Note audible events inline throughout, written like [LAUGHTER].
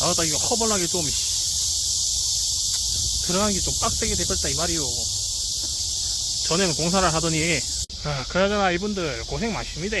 아, 나 이거 허벌나게 좀, 씨. 들어가는 게좀 빡세게 돼버렸다, 이 말이요. 전에는 공사를 하더니, 아, 그나저나 이분들 고생 많습니다.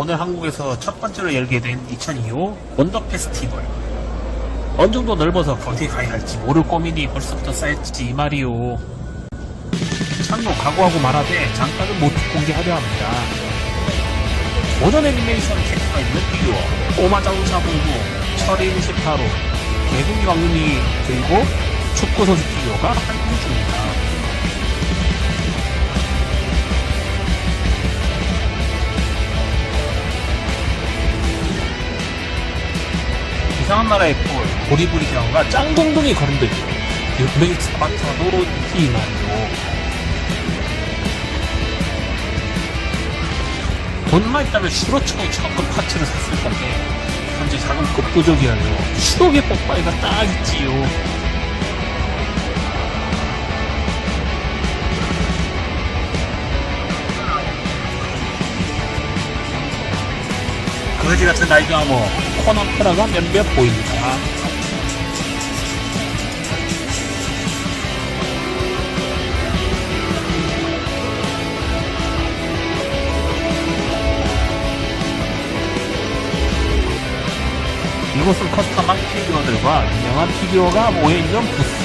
오늘 한국에서 첫 번째로 열게 된 2025 원더 페스티벌. 어느 정도 넓어서 어디 가야 할지 모를 고민이 벌써부터 쌓였지 이 말이요. 참고 각오하고 말하되 잠깐은 모두 공개하려 합니다. 모던 애니메이션 캐릭터가 있는 피규어, 오마자우사 공구, 철인 18호, 개구리 왕눈이 그리고 축구 선수 피규어가 활동 중입니다. 이상한 나라의 폴, 보리부리 대왕과 짱동동이 거론되죠. 유메이트 사바타도 히나요. 돈만 있다면 슈로츠고 처음급 파츠를 샀을 건데 현재 자금 급 부족이하여 추억의 뽀빠이가 딱 있지요. 거지 같은 뭐 코너프라가 몇몇 보입니다. 이곳은 커스텀한 피규어들과 유명한 피규어가 모여있는 부스.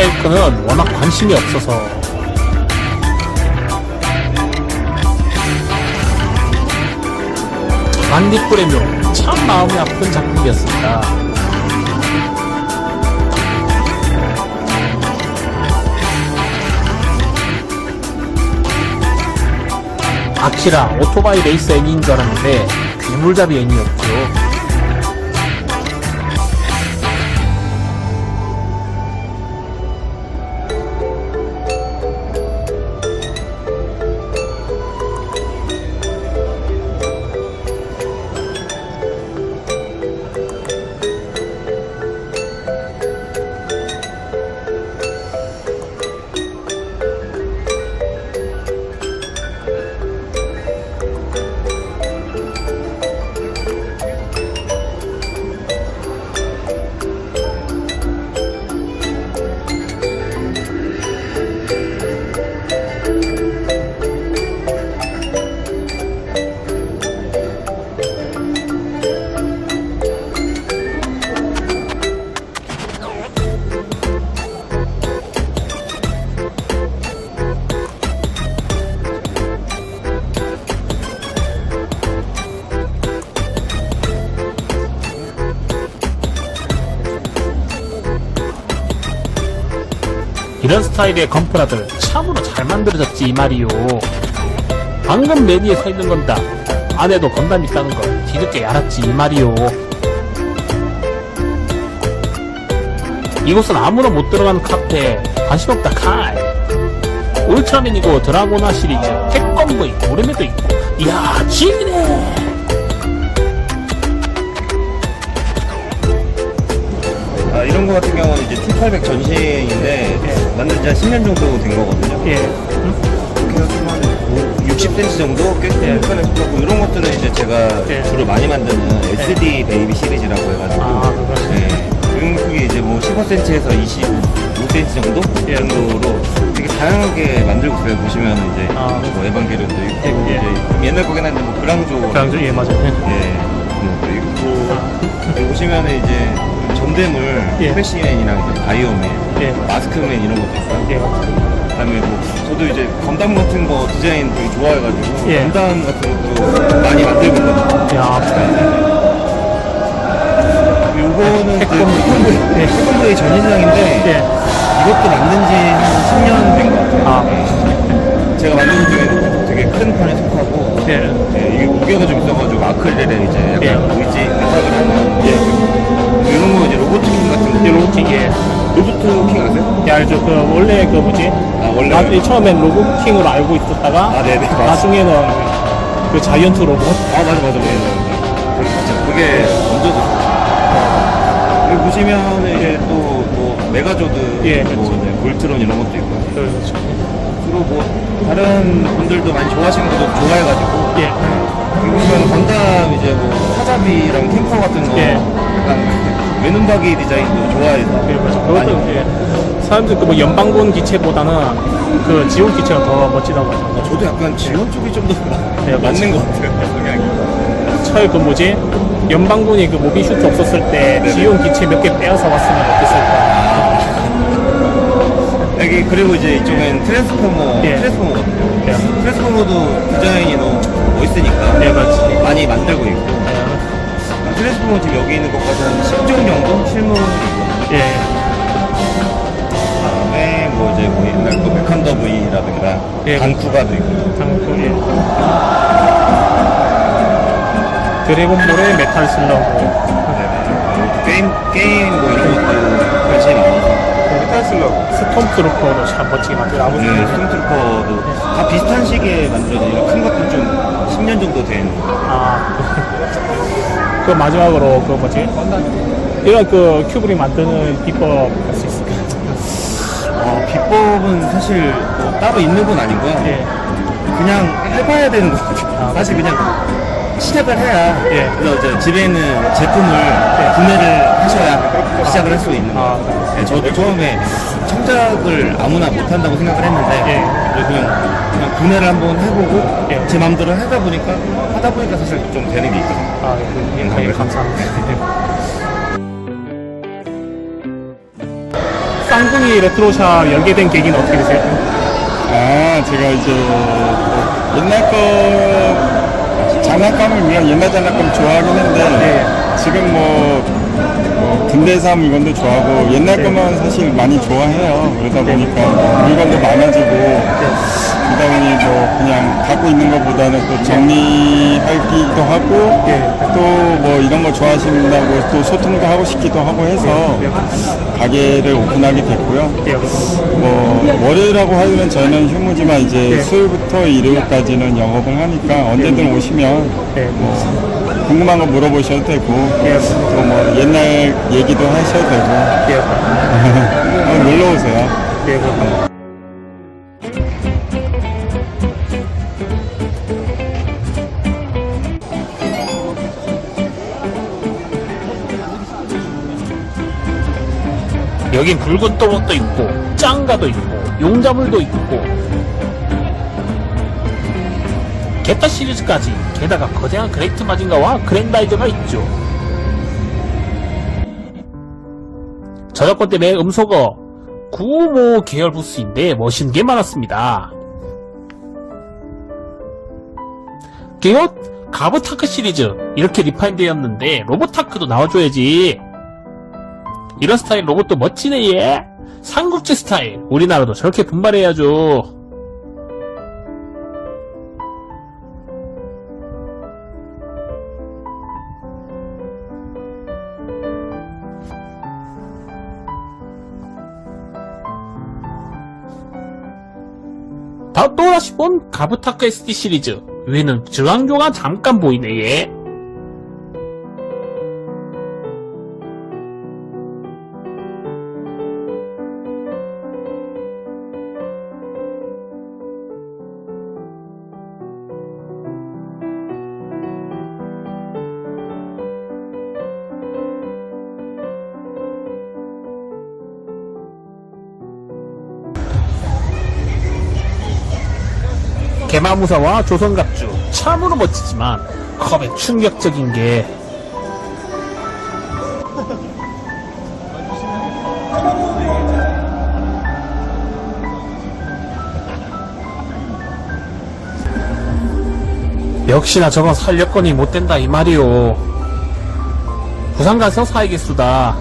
베르세이크는 워낙 관심이 없어서 반딧불의 묘, 참 마음이 아픈 작품이었습니다. 아키라 오토바이 레이스 애니인 줄 알았는데 괴물잡이 애니였죠. 이런 스타일의 건프라들 참으로 잘 만들어졌지 이 말이요. 방금 메뉴에 서 있는 건다. 안에도 건담이 있다는 걸 뒤늦게 알았지 이 말이요. 이곳은 아무나 못 들어가는 카페 관심 없다 칼. 울트라맨이고 드라고나 시리즈 있고 오르메도 있고 이야 지네. 아, 이런 거 같은 경우는 이제 T800 전시인데 만든 지한 10년 정도 된 거거든요. 예. 그래서 한 60cm 정도 꽤큰 편에 속하고 이런 것들은 이제 제가 예. 주로 많이 만드는 SD 베이비 시리즈라고 해가지고 아? 네. 이런 크기 이제 뭐 15cm에서 25cm 정도 예. 정도로 되게 다양하게 만들고 있어요. 보시면 이제 아. 뭐 에반게리온도 있고 예, 예. 이제 좀 옛날 거긴 한데 뭐 그랑조 강조 예 맞아요. 예, 것도 있고 여기 보시면 이제 전대물 예. 스페시맨이랑 이제 바이오맨, 예. 마스크맨 이런 것도 있어요. 예. 그다음에 뭐 저도 이제 건담 같은 거 디자인 되게 좋아해가지고 예. 건담 같은 것도 많이 만들고 있거든요. 야, 이거는 이제 태권도. 태권도의 예. 태권도의 전 시장인데 예. 이것도 만든 지 한 10년 된 것 같아요. 아. 네. 제가 만든 것 중에 되게 큰 편에 속하고 예. 네, 이게 무게가 좀 있어가지고 아크릴에 이제 약간 예. 의지 부착을 하는 예. 로보트킹 같은 로봇킹 예. 로보트킹 아세요? 야, 알죠. 그 원래 그 뭐지? 아 원래 나중에 처음엔 로봇킹으로 알고 있었다가 아 네네 맞아 나중에는 그 자이언트 로봇. 아 맞아 맞아 맞아 그 진짜 그게 먼저 여기 보시면 이제 또뭐 메가조드 예, 뭐 그렇죠. 이제 볼트론 이런 것도 있고 그렇죠. 주로 뭐 다른 분들도 많이 좋아하시는 것도 좋아해가지고 예. 여기 보시면 건담 이제 뭐 사자비랑 탱커 같은 거 예. 약간 외눈박이 디자인도 좋아해서 예, 맞아. 많이 그것도 이제 사람들 그뭐 연방군 기체보다는 그 지온 기체가 더 멋지다고 하잖아요. 저도 약간 지원 쪽이 좀더 네, 맞는 것 같아요 성향이 처에 그 뭐지? 연방군이 그 모빈 슈트 없었을 때. 지온 기체 몇 개 빼앗아 왔으면 어땠을까? 여기 그리고 이제 이쪽엔 트랜스포머 예. 트랜스포머거든요 예. 트랜스포머도 디자인이 너무 멋있으니까 네, 그렇지. 많이 만들고 있고 트랜스포머 지금 여기 있는 것까지 한 10종 정도 실물이 있고 예. 그다음에 뭐 이제 뭐 옛날 그 백한더 V라든가 예. 단쿠가도 있고 장구, 예. 드래곤볼의 메탈 슬러그. 게임 게임 뭐 이런 것도 관심이 많아서 메탈 슬러그. 스톰트루퍼도 참 멋지게 만들어. 네, 스톰트루퍼도 다 비슷한 시기에 만들어진 큰 것도 좀 10년 정도 된 아. 그 마지막으로 그 뭐지? 이런 그 큐브리 만드는 비법 할 수 있을까? 어, 비법은 사실 뭐 따로 있는 건 아니고요 예. 그냥 해봐야 되는 것 같아요 아, 사실 그냥 시작을 해야 예. 그래서 이제 집에 있는 제품을 구매를 하셔야 시작을 할 수 있는 아, 거예요 예, 저도 처음에 창작을 아무나 못한다고 생각을 했는데 예. 그냥, 그냥 구매를 한번 해보고 예. 제 마음대로 하다 보니까 하다 보니까 사실 좀 되는 게 있더라고요 아, 예, 예, 감사합니다. [LAUGHS] 쌍둥이 레트로샵 열게 된 계기는 어떻게 되세요? 아, 제가 이제 뭐 옛날 거 장난감을 물론 옛날 장난감 좋아하긴 했는데 지금 뭐, 뭐 근대사 물건도 좋아하고 옛날 네. 것만 사실 많이 좋아해요. 그러다 보니까 물건도 많아지고 그러다 보니 뭐 그냥 갖고 있는 것보다는 또 정리하기도 하고 예. 또뭐 이런 거 좋아하신다고 또 소통도 하고 싶기도 하고 해서 가게를 오픈하게 됐고요. 예. 뭐 월요일하고 화요일은 저희는 휴무지만 이제 네. 수요일부터 일요일까지는 영업을 하니까 언제든 오시면 예. 뭐 궁금한 거 물어보셔도 되고 예. 또뭐 옛날 얘기도 하셔도 되고 예. 한번 놀러 오세요. 여긴 붉은 또봇도 있고 짱가도 있고 용자물도 있고 게타 시리즈까지 게다가 거대한 그레이트 마징가와 그랜다이저가 있죠 저작권 때문에 음소거 구모 계열 부스인데 멋있는 게 많았습니다 게옷 가브타크 시리즈 이렇게 리파인 되었는데 로보타크도 나와줘야지 이런 스타일 로봇도 멋지네 얘 삼국지 스타일. 우리나라도 저렇게 분발해야죠. 다 또다시 본 가부타크 SD 시리즈. 위에는 저항조가 잠깐 보이네, 얘. 개마무사와 조선갑주. 참으로 멋지지만 컵에 충격적인 게. 역시나 저건 살려거니 못된다 이 말이오. 부산 가서 사야겠수다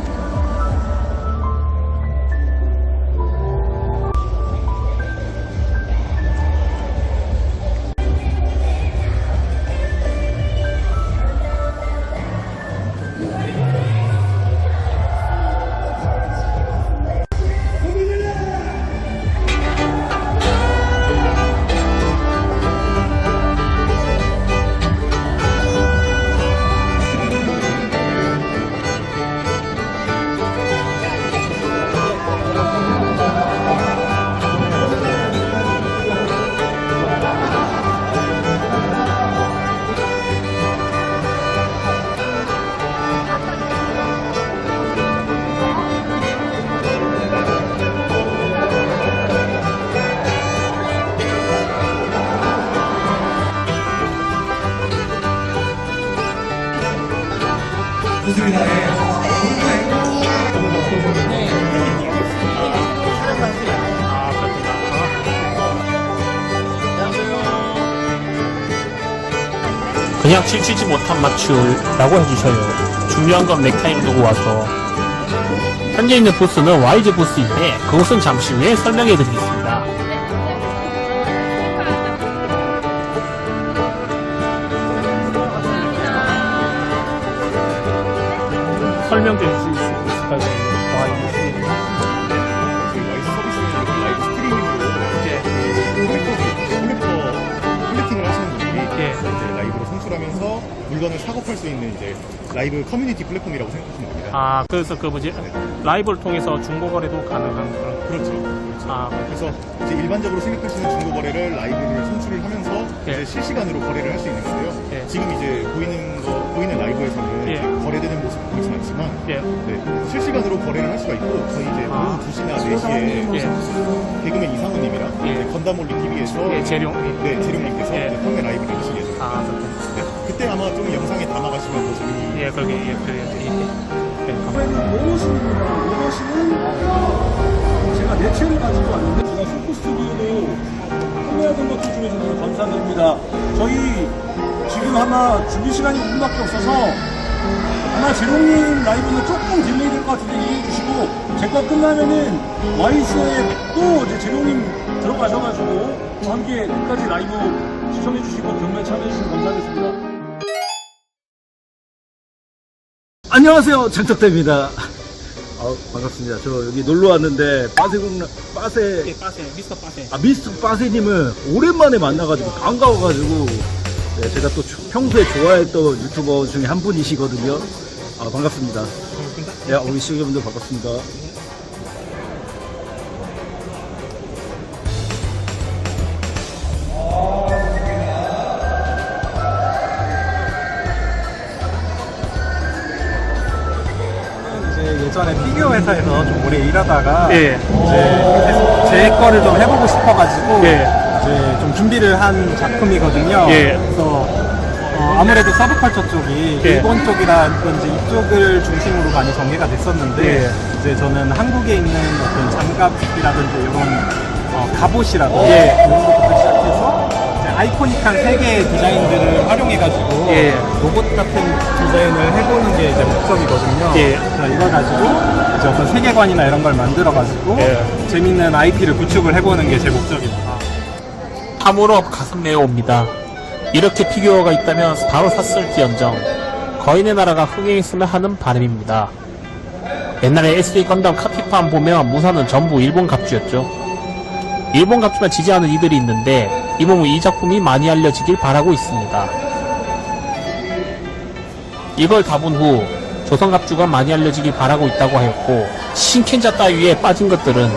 그냥 칠치지 못한 맞춤이라고 해주셔요. 중요한 건 넥타이를 두고 와서. 현재 있는 부스는 YG 부스인데 그것은 잠시 후에 설명해 드리겠습니다. 라이브 커뮤니티 플랫폼이라고 생각하시면 됩니다. 아, 그래서 그 뭐지? 라이브를 통해서 중고 거래도 가능한 그런. 그렇죠. 아, 그래서 이제 일반적으로 생각하시는 중고 거래를 라이브를 송출을 하면서 예. 이제 실시간으로 거래를 할 수 있는 건데요. 예. 지금 이제 보이는 거 보이는 라이브에서는 예. 거래되는 모습은 보이진 않지만 예. 네, 실시간으로 거래를 할 수가 있고 저희 이제 아. 오후 2시나 4시에 예. 개그맨 이상훈님이랑 예. 이제 건담 올리 TV에서 예, 재룡. 네 재룡님께서 예. 이제 평일 라이브를 하시게 돼요. 아, 그렇군. 네, 그때 아마 좀 영상에 담아가시면 더 재미. 예, 그러게, 예, 그래, 예, 예. 예, 감사합니다. 모노시입니다. 모노시는 제가 매체를 가지고 왔는데 제가 쇼코 스튜디오로 판매하던 것들 중에 정말 감사드립니다. 저희 지금 아마 준비 시간이 5분밖에 없어서 아마 제롱님 라이브는 조금 딜레이 될 것 같은데 이해해 주시고 제거 끝나면은 와이스에 또 이제 제롱님 들어가셔가지고 또 함께 끝까지 라이브 시청해 주시고 경매 참여해 주시면 감사하겠습니다. 안녕하세요 장덕대입니다. 아, 반갑습니다. 저 여기 놀러 왔는데 빠세국 빠세 예, 빠세, 미스터 빠세. 아 미스터 빠세님을 오랜만에 만나가지고 반가워가지고 네, 제가 또 주- 평소에 좋아했던 유튜버 중에 한 분이시거든요. 아 반갑습니다. 네, 우리 시청자분들 반갑습니다. 예전에 피규어 회사에서 좀 오래 일하다가 예. 이제 제 거를 좀 해보고 싶어가지고 예. 이제 좀 준비를 한 작품이거든요. 예. 그래서 어, 아무래도 서브컬처 쪽이 예. 일본 쪽이라든지 이쪽을 중심으로 많이 전개가 됐었는데 예. 이제 저는 한국에 있는 어떤 장갑이라든지 이런 어, 갑옷이라든지 예. 이런 것부터 시작해서 이제 아이코닉한 세 개의 디자인들을 활용해가지고 예. 로봇 같은 디자인을 해보는 게 이제 목적이거든요. 예. 그래서 이걸 가지고 이제 어떤 세계관이나 이런 걸 만들어가지고 예. 재밌는 IP를 구축을 해보는 게 제 목적입니다. 참으로 가슴 메어옵니다. 이렇게 피규어가 있다면 바로 샀을지언정 거인의 나라가 흥행했으면 하는 바람입니다. 옛날에 SD 건담 카피판 보면 무사는 전부 일본 갑주였죠. 일본 갑주만 지지하는 이들이 있는데 이 몸은 이 작품이 많이 알려지길 바라고 있습니다. 이걸 다본후 조선 갑주가 많이 알려지길 바라고 있다고 하였고 신켄자 따위에 빠진 것들은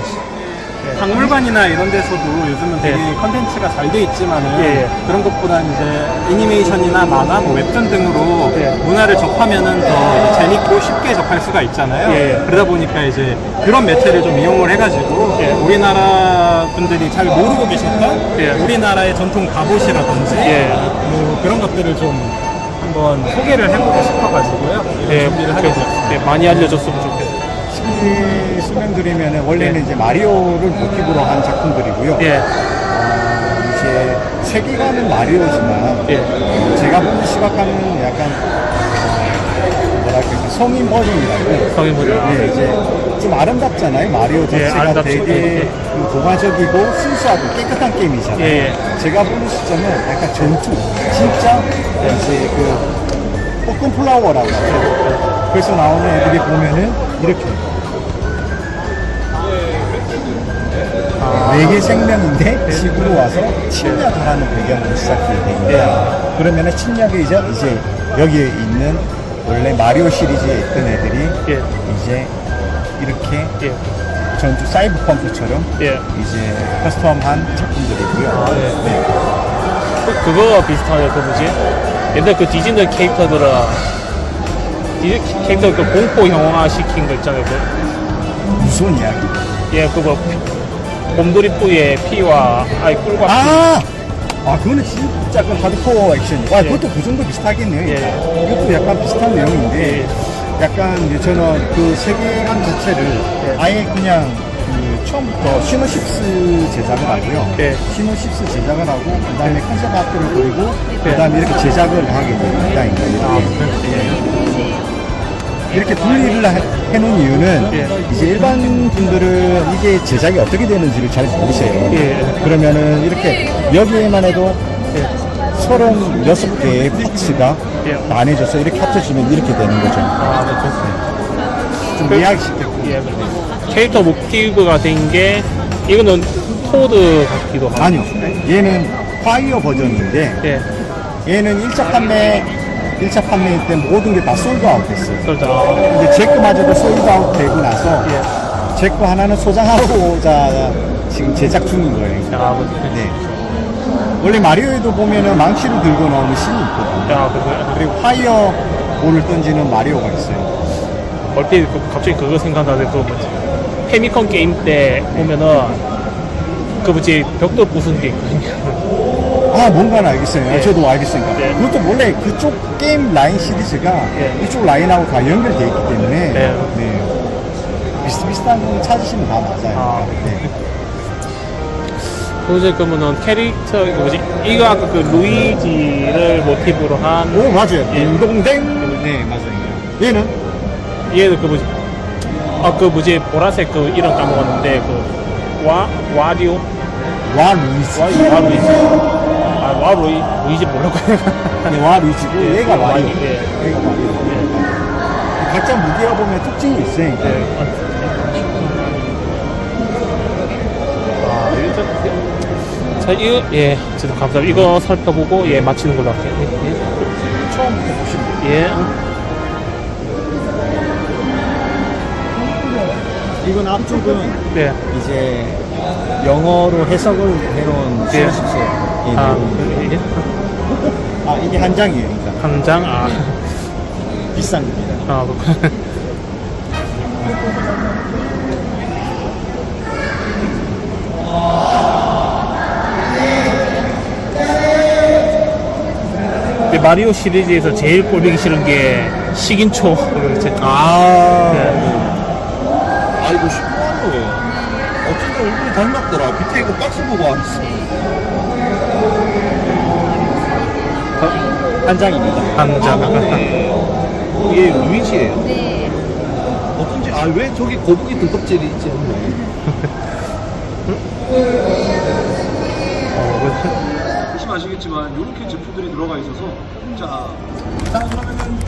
박물관이나 이런 데서도 요즘은 되게 컨텐츠가 잘 돼 있지만은 예, 예. 그런 것보다는 이제 애니메이션이나 만화, 뭐 웹툰 등으로 예. 문화를 접하면은 더 재밌고 쉽게 접할 수가 있잖아요. 예, 예. 그러다 보니까 이제 그런 매체를 좀 이용을 해가지고 예. 우리나라 분들이 잘 모르고 계셨던 예. 우리나라의 전통 갑옷이라든지 예. 뭐 그런 것들을 좀 한번 소개를 해보고 싶어가지고요. 이런 예, 준비를 하게 되었습니다. 네, 많이 알려줬으면 좋겠어요. 쉽게 설명드리면 원래는 이제 마리오를 모티브로 한 작품들이고요. 예, 어, 이제 세계관은 마리오지만 예, 제가 보는 시각감은 약간 어, 뭐랄까 성인 버전이라고 성인 버전. 네, 이제 좀 아름답잖아요. 마리오 자체가 아름답죠. 되게 예, 예. 그 고가적이고 순수하고 깨끗한 게임이잖아요. 예, 제가 보는 시점은 약간 전투, 진짜 이제 그 볶음 플라워라고 하죠. 그래서 나오는 애들이 보면은 이렇게 외계 생명인데 지구로 와서 침략을 하는 배경으로 시작이 됩니다. 그러면은 침략이 이제 이제 여기에 있는 원래 마리오 시리즈에 있던 애들이 예, 이제 이렇게 예, 전투 사이버펑크처럼 예. 이제 커스텀한 작품들이고요. 네. 그, 그거 비슷하네, 그 뭐지? 옛날 그 디즈니 캐릭터들은 디즈니 캐릭터 그 공포 영화 시킨 거 있잖아요. 그, 무서운 이야기. 예, 그거 곰돌이 뿌에 피와 아이 꿀과 아! 아, 그거는 진짜 그 하드코어 액션이. 와, 그것도 그 정도 비슷하겠네요. 예. 이것도 약간 비슷한 내용인데, 약간 이제 저는 그 세계관 자체를 아예 그냥 그 처음부터 시노십스 제작을 하고요. 예. 시노십스 제작을 하고, 그 다음에 컨셉 아트를 그리고, 그 다음에 이렇게 제작을 하게 됩니다. 이렇게. 이렇게 분리를 해- 해놓은 이유는 예. 이제 일반 분들은 이게 제작이 어떻게 되는지를 잘 모르세요. 예. 그러면은 이렇게 여기에만 해도 36개의 파츠가 예. 나뉘어져서 이렇게 합쳐지면 이렇게 되는 거죠. 아, 네, 좋습니다. 좀 그- 이해하시겠고. 예, 캐릭터 모티브가 된 게 이거는 토드 같기도 하고. 아니요. 얘는 파이어 버전인데 예, 얘는 1차 판매 1차 판매 때 모든 게 다 솔드 아웃 됐어요. 그렇죠. 근데 제 거마저도 솔드 아웃 되고 나서 예. 제 거 하나는 소장하고자 지금 제작 중인 거예요. 아, 그, 네. 원래 마리오에도 보면은 망치를 들고 나오는 신이 있거든요. 야, 그, 그리고 파이어 볼을 던지는 마리오가 있어요. 얼핏 그- 갑자기 그거 생각나는데 그 뭐지? 페미컨 게임 때 보면은 그 뭐지 벽돌 부순 게 있거든요. 아, 뭔가는 알겠어요. 아, 예. 저도 알겠으니까. 예. 그것도 원래 그쪽 게임 라인 시리즈가 예. 이쪽 라인하고 다 연결되어 있기 때문에 예. 네. 비슷비슷한 거 찾으시면 다 맞아요. 아. 네. 그제 그러면은 캐릭터 그 뭐지? 이거 아까 그 루이지를 모티브로 한 오, 맞아요. 예. 딩동댕. 네, 맞아요. 얘는 얘도 그 뭐지? 아그 뭐지 보라색 그 이름 까먹었는데 그 와 와리오 와 루이지. 와 와루이지 아와 루이 루이지 뭐라고 네, 와 루이지고 예, 얘가 와리오. 예. 얘가 와리오. 각자 무기가 보면 특징이 있으니까. 아, 자, 이거, 예, 진짜 감사합니다. 이거 살펴보고, 예, 마치는 걸로 할게요. 처음부터 보시면 돼요. 예, 예. 이건 앞쪽은 네. 이제 영어로 해석을 해놓은 예. 시식서의 아, 내용. 그, 예. 아, 이게 한 장이에요. 그러니까. 한 장, 아, 비싼 겁니다. 아, 그렇구나. [LAUGHS] 근데 마리오 시리즈에서 제일 꼴보기 싫은 게 식인초. 아, 네. 아이고 거예요. 어쩐지 얼굴이 닮았더라. 밑에 이거 박스 보고 왔어. 한 장입니다. 한 장. 네. 얘 루이지예요? 네. 어쩐지 아 왜 저기 거북이 등껍질이 있지 않나 [LAUGHS] 요? 조심하시겠지만 이렇게 제품들이 들어가 있어서 자, 자 그러면은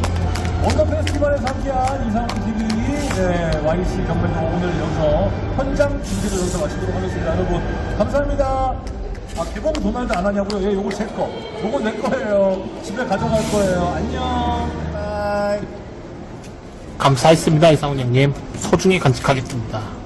원더 페스티벌에서 함께한 이상훈 TV 네, YC 경매도 오늘 여기서 현장 중계를 여기서 마치도록 하겠습니다 여러분 감사합니다 아 개봉 도날드 안 하냐고요? 예, 요거 제 거. 요거 내 거예요. 집에 가져갈 거예요. 안녕. 바이. 감사했습니다, 이상훈 형님. 소중히 간직하겠습니다.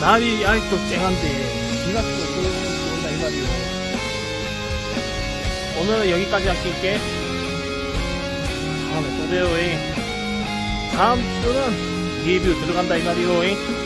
날이 아직도 쨍한데 비가 또 온다 이 말이요. 오늘은 여기까지 할게. 다음에 또 봬요. 잉. 다음 주는 리뷰 들어간다 이 말이요. 잉.